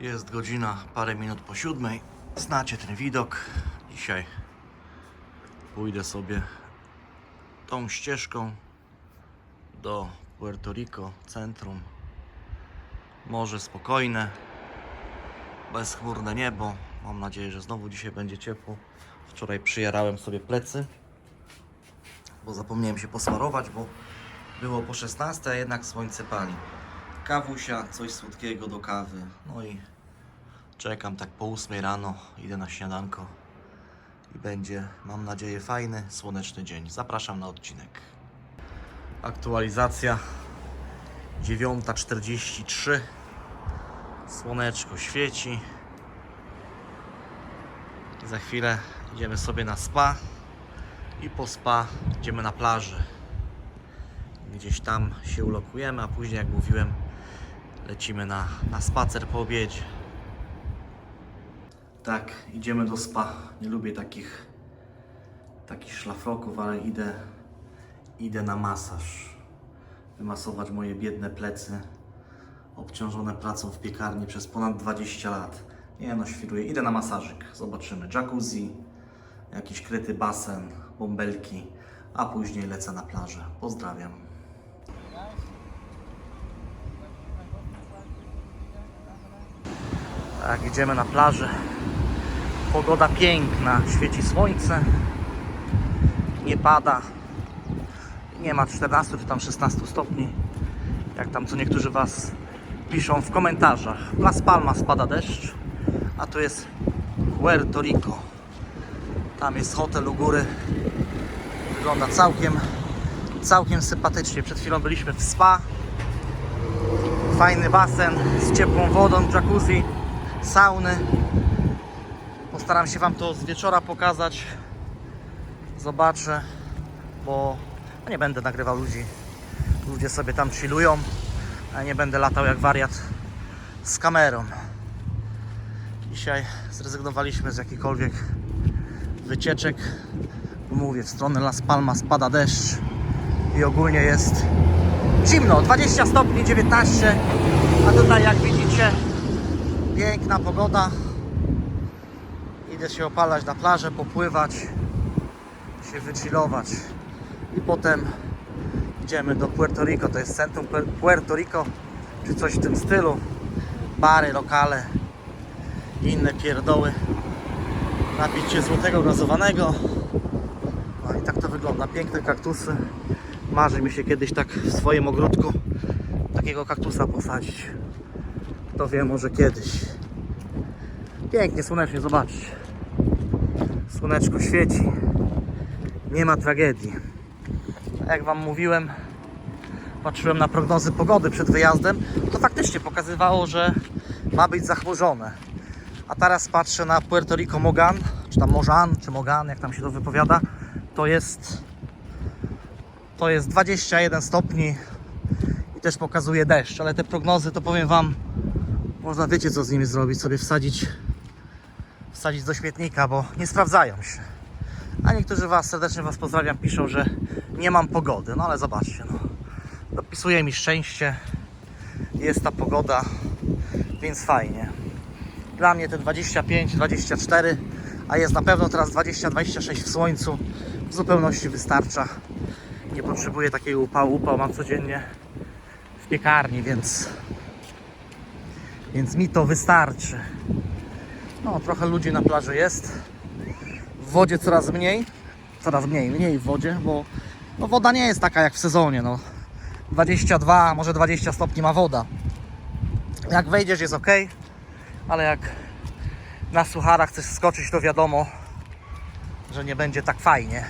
Jest godzina parę minut po siódmej. Znacie ten widok. Dzisiaj pójdę sobie tą ścieżką do Puerto Rico, centrum. Morze spokojne, bezchmurne niebo. Mam nadzieję, że znowu dzisiaj będzie ciepło. Wczoraj przyjarałem sobie plecy, bo zapomniałem się posmarować, bo było po 16, a jednak słońce pali. Kawusia, coś słodkiego do kawy. No i czekam tak po 8 rano, idę na śniadanko i będzie, mam nadzieję, fajny, słoneczny dzień. Zapraszam na odcinek. Aktualizacja 9.43. Słoneczko świeci. Za chwilę idziemy sobie na spa i po spa idziemy na plażę. Gdzieś tam się ulokujemy, a później, jak mówiłem, lecimy na, na spacer po obiedzie. Tak, idziemy do spa. Nie lubię takich, takich szlafroków, ale idę, idę na masaż. Wymasować moje biedne plecy, obciążone pracą w piekarni przez ponad 20 lat. Nie no, świruję. Idę na masażyk. Zobaczymy. Jacuzzi, jakiś kryty basen, bąbelki, a później lecę na plażę. Pozdrawiam. Tak, idziemy na plażę. Pogoda piękna, świeci słońce. Nie pada. Nie ma 14 czy tam 16 stopni. Jak tam co niektórzy Was piszą w komentarzach. Las Palmas pada deszcz, a tu jest Puerto Rico. Tam jest hotel u góry. Wygląda całkiem, całkiem sympatycznie. Przed chwilą byliśmy w spa. Fajny basen z ciepłą wodą, jacuzzi, sauny. Postaram się Wam to z wieczora pokazać. Zobaczę, bo nie będę nagrywał ludzi. Ludzie sobie tam chillują, a nie będę latał jak wariat z kamerą. Dzisiaj zrezygnowaliśmy z jakichkolwiek wycieczek. Mówię, w stronę Las Palmas pada deszcz i ogólnie jest zimno, 20 stopni, 19, a tutaj jak widzicie piękna pogoda. Idę się opalać na plażę, popływać, się wychillować i potem idziemy do Puerto Rico, to jest centrum Puer- Puerto Rico, czy coś w tym stylu. Bary, lokale, inne pierdoły. Napić się złotego gazowanego. No i tak to wygląda. Piękne kaktusy. Marzy mi się kiedyś tak w swoim ogródku takiego kaktusa posadzić. Kto wie, może kiedyś. Pięknie, słonecznie, zobaczcie. Słoneczko świeci. Nie ma tragedii. Jak Wam mówiłem, patrzyłem na prognozy pogody przed wyjazdem, to faktycznie pokazywało, że ma być zachmurzone. A teraz patrzę na Puerto Rico Mogan, czy tam Mojan, czy Mogan, jak tam się to wypowiada, to jest to jest 21 stopni i też pokazuje deszcz, ale te prognozy to powiem Wam, można wiecie co z nimi zrobić, sobie wsadzić wsadzić do śmietnika, bo nie sprawdzają się. A niektórzy Was, serdecznie Was pozdrawiam, piszą, że nie mam pogody. No ale zobaczcie, no. Dopisuje mi szczęście. Jest ta pogoda, więc fajnie. Dla mnie te 25, 24, a jest na pewno teraz 20, 26 w słońcu. W zupełności wystarcza. Nie potrzebuję takiego upału. Upał mam codziennie w piekarni, więc więc mi to wystarczy. No, trochę ludzi na plaży jest. W wodzie coraz mniej. Coraz mniej, mniej w wodzie, bo no, woda nie jest taka jak w sezonie. No. 22, może 20 stopni ma woda. Jak wejdziesz jest ok, ale jak na sucharach chcesz skoczyć, to wiadomo, że nie będzie tak fajnie.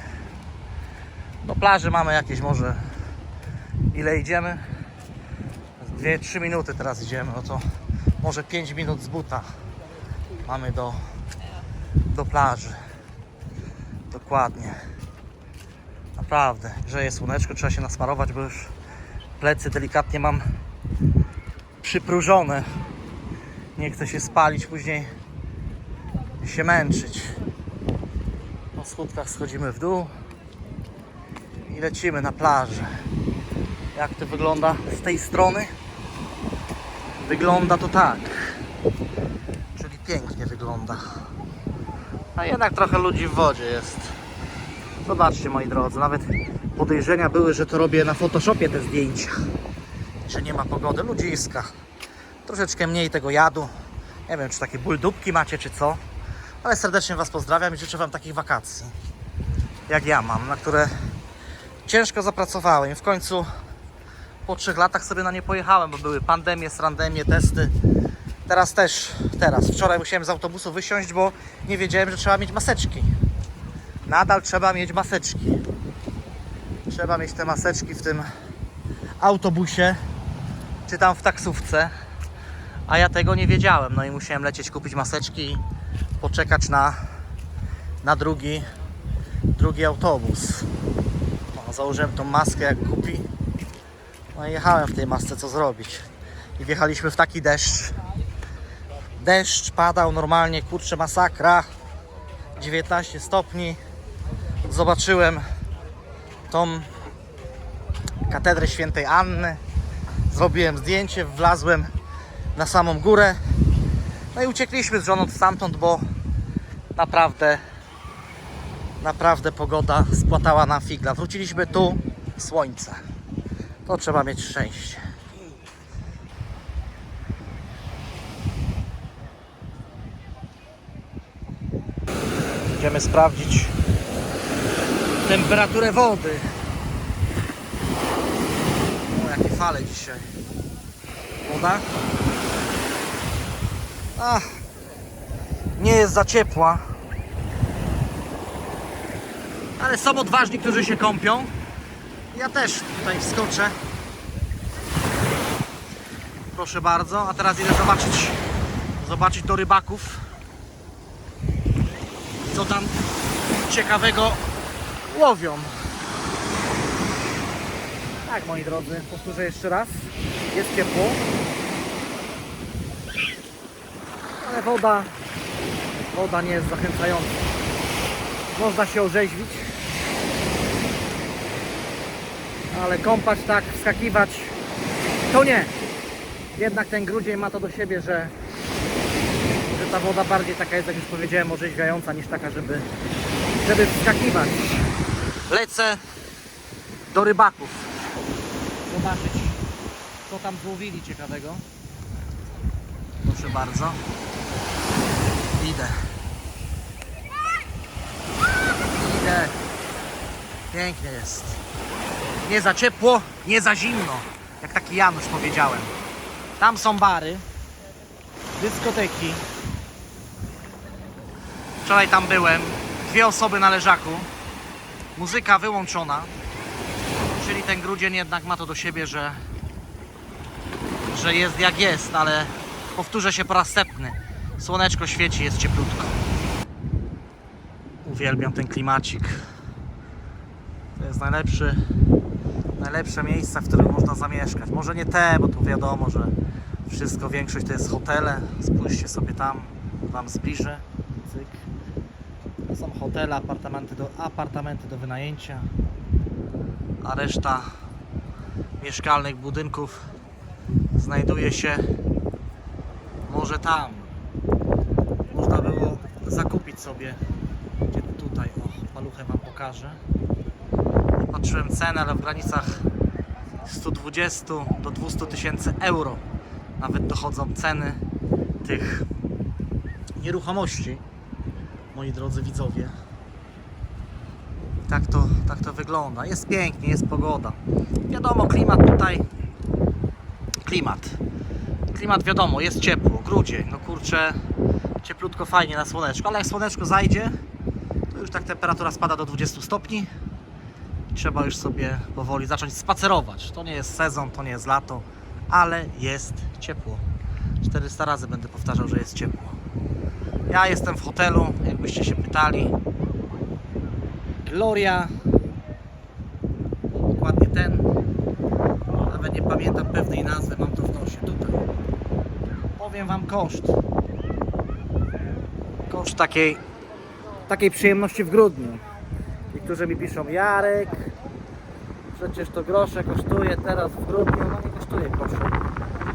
Do plaży mamy jakieś może ile idziemy? 2-3 minuty teraz idziemy, no to może 5 minut z buta mamy do, do plaży. Dokładnie. Naprawdę, grzeje słoneczko, trzeba się nasmarować, bo już plecy delikatnie mam przypróżone. Nie chcę się spalić, później się męczyć. Po schódkach schodzimy w dół i lecimy na plażę. Jak to wygląda z tej strony? Wygląda to tak. Czyli pięknie wygląda. A jednak trochę ludzi w wodzie jest. Zobaczcie moi drodzy, nawet podejrzenia były, że to robię na Photoshopie te zdjęcia. Że nie ma pogody, ludziska. Troszeczkę mniej tego jadu. Nie wiem, czy takie buldupki macie, czy co. Ale serdecznie Was pozdrawiam i życzę Wam takich wakacji, jak ja mam, na które ciężko zapracowałem. W końcu po trzech latach sobie na nie pojechałem, bo były pandemie, srandemie, testy. Teraz też, teraz. Wczoraj musiałem z autobusu wysiąść, bo nie wiedziałem, że trzeba mieć maseczki. Nadal trzeba mieć maseczki. Trzeba mieć te maseczki w tym autobusie, czy tam w taksówce. A ja tego nie wiedziałem, no i musiałem lecieć kupić maseczki i poczekać na, na drugi, drugi autobus. No, założyłem tą maskę jak kupi. No jechałem w tej masce, co zrobić. I wjechaliśmy w taki deszcz. Deszcz padał normalnie, kurczę, masakra. 19 stopni. Zobaczyłem tą katedrę świętej Anny. Zrobiłem zdjęcie, wlazłem na samą górę. No i uciekliśmy z żoną stamtąd, bo naprawdę, naprawdę pogoda spłatała nam figla. Wróciliśmy tu, słońce. To trzeba mieć szczęście. Idziemy sprawdzić temperaturę wody. O, jakie fale dzisiaj. Woda? Ach, nie jest za ciepła. Ale są odważni, którzy się kąpią. Ja też tutaj wskoczę. Proszę bardzo. A teraz idę zobaczyć, zobaczyć do rybaków. Co tam ciekawego łowią. Tak, moi drodzy, powtórzę jeszcze raz. Jest ciepło. Ale woda, woda nie jest zachęcająca. Można się orzeźwić. Ale kąpać tak, wskakiwać, to nie. Jednak ten grudzień ma to do siebie, że, że ta woda bardziej taka jest, jak już powiedziałem, orzeźwiająca niż taka, żeby, żeby wskakiwać. Lecę do rybaków. Zobaczyć, co tam złowili ciekawego. Proszę bardzo. Idę. Idę. Pięknie jest. Nie za ciepło, nie za zimno. Jak taki Janusz powiedziałem. Tam są bary, dyskoteki. Wczoraj tam byłem. Dwie osoby na leżaku. Muzyka wyłączona. Czyli ten grudzień jednak ma to do siebie, że, że jest jak jest, ale powtórzę się po raz setny. Słoneczko świeci, jest cieplutko. Uwielbiam ten klimacik. To jest najlepszy, najlepsze miejsca, w których można zamieszkać. Może nie te, bo tu wiadomo, że wszystko, większość to jest hotele. Spójrzcie sobie tam, Wam zbliżę. Cyk. To są hotele, apartamenty do, apartamenty do wynajęcia. A reszta mieszkalnych budynków znajduje się może tam. Można było zakupić sobie gdzie tutaj, o, paluchę Wam pokażę. Patrzyłem cenę, ale w granicach 120 do 200 tysięcy euro nawet dochodzą ceny tych nieruchomości, moi drodzy widzowie. Tak to, tak to wygląda. Jest pięknie, jest pogoda. Wiadomo, klimat tutaj. Klimat. Klimat wiadomo, jest ciepło, grudzień. No kurczę, cieplutko, fajnie na słoneczko, ale jak słoneczko zajdzie, to już tak temperatura spada do 20 stopni. Trzeba już sobie powoli zacząć spacerować. To nie jest sezon, to nie jest lato, ale jest ciepło. 400 razy będę powtarzał, że jest ciepło. Ja jestem w hotelu, jakbyście się pytali. Gloria. Dokładnie ten. Nawet nie pamiętam pewnej nazwy, mam to w nosie tutaj. Powiem Wam koszt. Koszt takiej, takiej przyjemności w grudniu. Niektórzy mi piszą, Jarek, przecież to grosze kosztuje teraz w grudniu. No nie kosztuje groszy,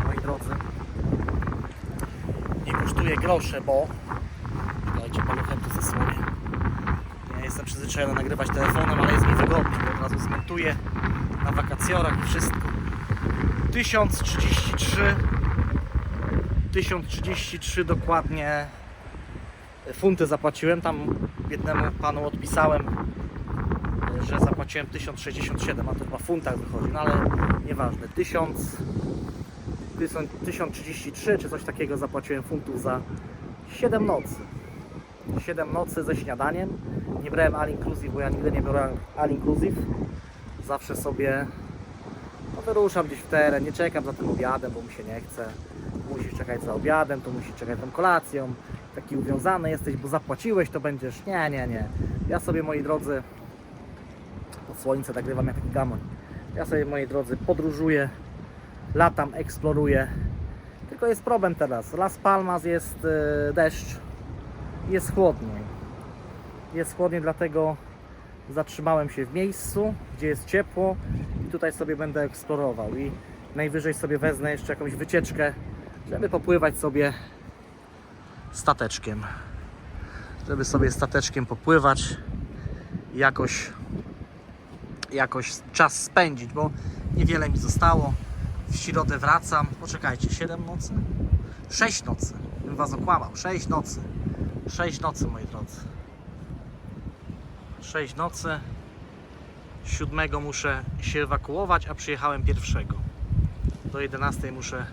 moi drodzy. kosztuje grosze, bo dajcie paluchem to zasłonię. Ja jestem przyzwyczajony nagrywać telefonem, ale jest mi wygodnie, bo od razu zmontuję na wakacjorach i wszystko. 1033 1033 dokładnie funty zapłaciłem. Tam jednemu panu odpisałem, że zapłaciłem 1067, a to chyba w funtach wychodzi, no ale nieważne. 1000, 1033 czy coś takiego zapłaciłem funtów za 7 nocy. 7 nocy ze śniadaniem. Nie brałem all inclusive, bo ja nigdy nie biorę all inclusive. Zawsze sobie no, wyruszam gdzieś w teren, nie czekam za tym obiadem, bo mi się nie chce. Musisz czekać za obiadem, to musisz czekać tą kolacją. Taki uwiązany jesteś, bo zapłaciłeś, to będziesz. Nie, nie, nie. Ja sobie, moi drodzy, słońce nagrywam jak taki. Ja sobie, moi drodzy, podróżuję, latam, eksploruję. Tylko jest problem teraz. Las Palmas jest e, deszcz, jest chłodniej. Jest chłodniej, dlatego zatrzymałem się w miejscu, gdzie jest ciepło i tutaj sobie będę eksplorował i najwyżej sobie wezmę jeszcze jakąś wycieczkę, żeby popływać sobie stateczkiem. Żeby sobie stateczkiem popływać jakoś jakoś czas spędzić, bo niewiele mi zostało. W środę wracam. Poczekajcie, 7 nocy? 6 nocy. Bym was okłamał. 6 nocy. 6 nocy, moi drodzy. 6 nocy. Siódmego muszę się ewakuować, a przyjechałem pierwszego. Do 11 muszę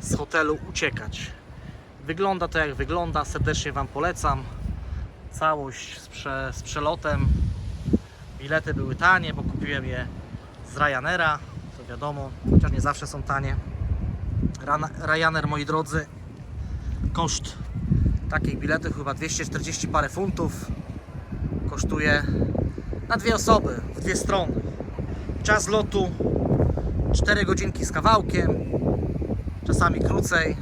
z hotelu uciekać. Wygląda to jak wygląda, serdecznie Wam polecam. Całość z, prze, z przelotem. Bilety były tanie, bo kupiłem je z Ryanaira, to wiadomo, chociaż nie zawsze są tanie. Ryanair, moi drodzy, koszt takich biletów chyba 240 parę funtów. Kosztuje na dwie osoby, w dwie strony. Czas lotu 4 godzinki z kawałkiem, czasami krócej.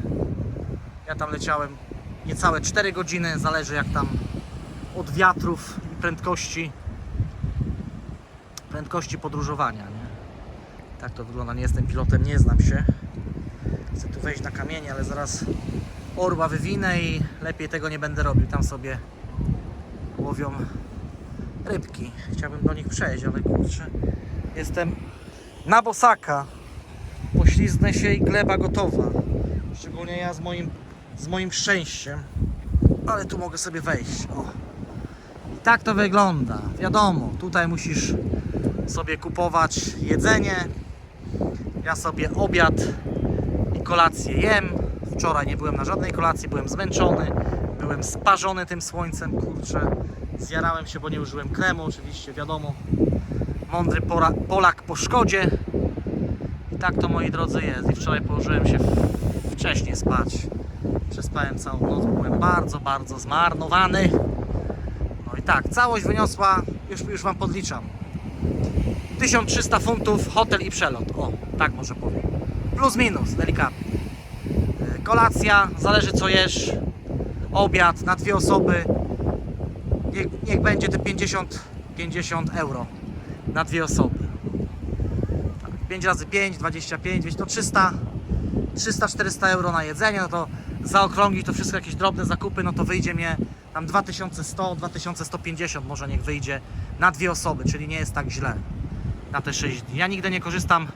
Ja tam leciałem niecałe 4 godziny, zależy jak tam od wiatrów i prędkości prędkości podróżowania. Nie? Tak to wygląda. Nie jestem pilotem, nie znam się. Chcę tu wejść na kamienie, ale zaraz orła wywinę i lepiej tego nie będę robił. Tam sobie łowią rybki. Chciałbym do nich przejść, ale kurczę, jestem na bosaka. Pośliznę się i gleba gotowa. Szczególnie ja z moim, z moim szczęściem. Ale tu mogę sobie wejść. O. I tak to wygląda. Wiadomo, tutaj musisz sobie kupować jedzenie. Ja sobie obiad i kolację jem. Wczoraj nie byłem na żadnej kolacji, byłem zmęczony, byłem sparzony tym słońcem, kurczę. Zjarałem się, bo nie użyłem kremu, oczywiście, wiadomo. Mądry Polak po szkodzie. I tak to, moi drodzy, jest. I wczoraj położyłem się wcześniej spać. Przespałem całą noc, byłem bardzo, bardzo zmarnowany. No i tak, całość wyniosła, już, już Wam podliczam. 1300 funtów hotel i przelot. O, tak może powiem. Plus minus, delikatnie. E, Kolacja, zależy co jesz. Obiad na dwie osoby. Niech, niech będzie te 50, 50 euro na dwie osoby. Tak, 5 razy 5, 25, więc to 300, 300-400 euro na jedzenie. No to zaokrąglić to wszystko jakieś drobne zakupy, no to wyjdzie mnie tam 2100, 2150 może niech wyjdzie na dwie osoby, czyli nie jest tak źle na te 6 dni. Ja nigdy nie korzystam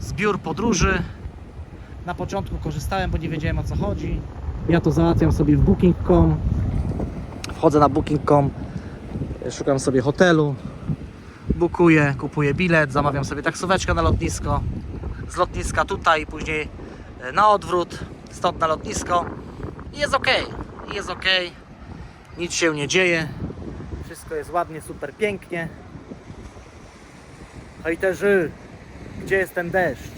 z biur podróży. Na początku korzystałem, bo nie wiedziałem o co chodzi. Ja to załatwiam sobie w booking.com. Wchodzę na booking.com, szukam sobie hotelu, bukuję, kupuję bilet, zamawiam sobie taksóweczkę na lotnisko. Z lotniska tutaj, później e, na odwrót, stąd na lotnisko. I jest ok, jest ok. Nic się nie dzieje. Wszystko jest ładnie, super pięknie. Hejterzy, gdzie jest ten deszcz?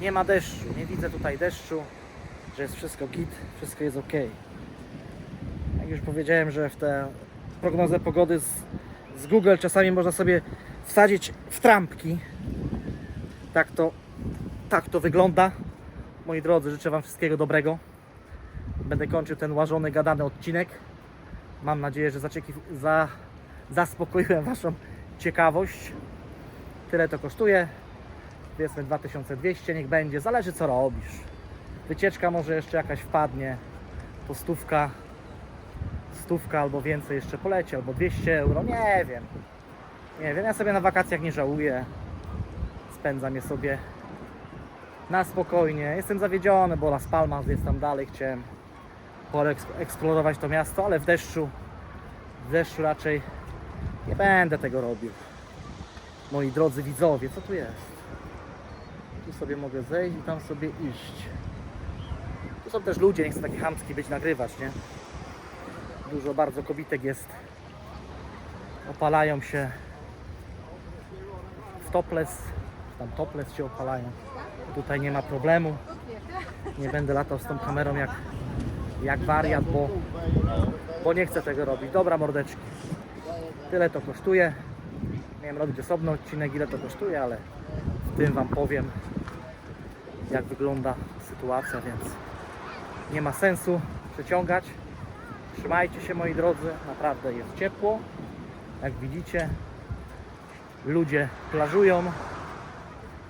Nie ma deszczu, nie widzę tutaj deszczu, że jest wszystko git, wszystko jest ok. Jak już powiedziałem, że w tę prognozę pogody z, z Google czasami można sobie wsadzić w trampki. Tak to, tak to wygląda. Moi drodzy, życzę Wam wszystkiego dobrego. Będę kończył ten łażony, gadany odcinek. Mam nadzieję, że zacieki, za, zaspokoiłem Waszą ciekawość. Tyle to kosztuje. Powiedzmy 2200, niech będzie. Zależy co robisz. Wycieczka może jeszcze jakaś wpadnie. po stówka, stówka albo więcej jeszcze poleci, albo 200 euro, nie wiem. Nie wiem, ja sobie na wakacjach nie żałuję. Spędzam je sobie na spokojnie. Jestem zawiedziony, bo Las Palmas jest tam dalej, chciałem poeksplorować to miasto, ale w deszczu, w deszczu raczej nie będę tego robił. Moi drodzy widzowie, co tu jest? Tu sobie mogę zejść i tam sobie iść. Tu są też ludzie, nie chcę taki chamski być, nagrywać, nie? Dużo bardzo kobitek jest. Opalają się w topless, tam topless się opalają. Tutaj nie ma problemu. Nie będę latał z tą kamerą jak, jak wariat, bo, bo nie chcę tego robić. Dobra mordeczki. Tyle to kosztuje. Miałem robić osobny odcinek, ile to kosztuje, ale w tym Wam powiem, jak wygląda sytuacja, więc nie ma sensu przeciągać. Trzymajcie się moi drodzy, naprawdę jest ciepło. Jak widzicie, ludzie plażują,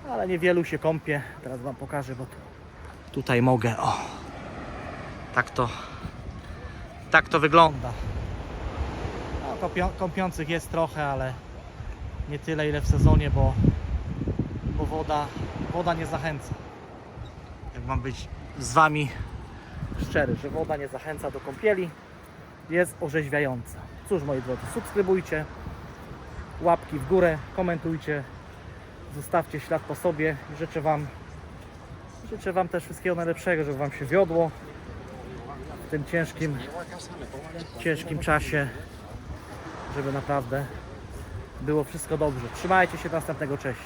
ale niewielu się kąpie. Teraz Wam pokażę, bo tu, tutaj mogę. O, tak to, tak to wygląda. No, kąpiących jest trochę, ale nie tyle ile w sezonie, bo, bo woda, woda nie zachęca. Jak mam być z Wami szczery, że woda nie zachęca do kąpieli, jest orzeźwiająca. Cóż moi drodzy, subskrybujcie, łapki w górę, komentujcie, zostawcie ślad po sobie i życzę Wam życzę Wam też wszystkiego najlepszego, żeby Wam się wiodło w tym ciężkim ciężkim czasie, żeby naprawdę było wszystko dobrze. Trzymajcie się do następnego, cześć.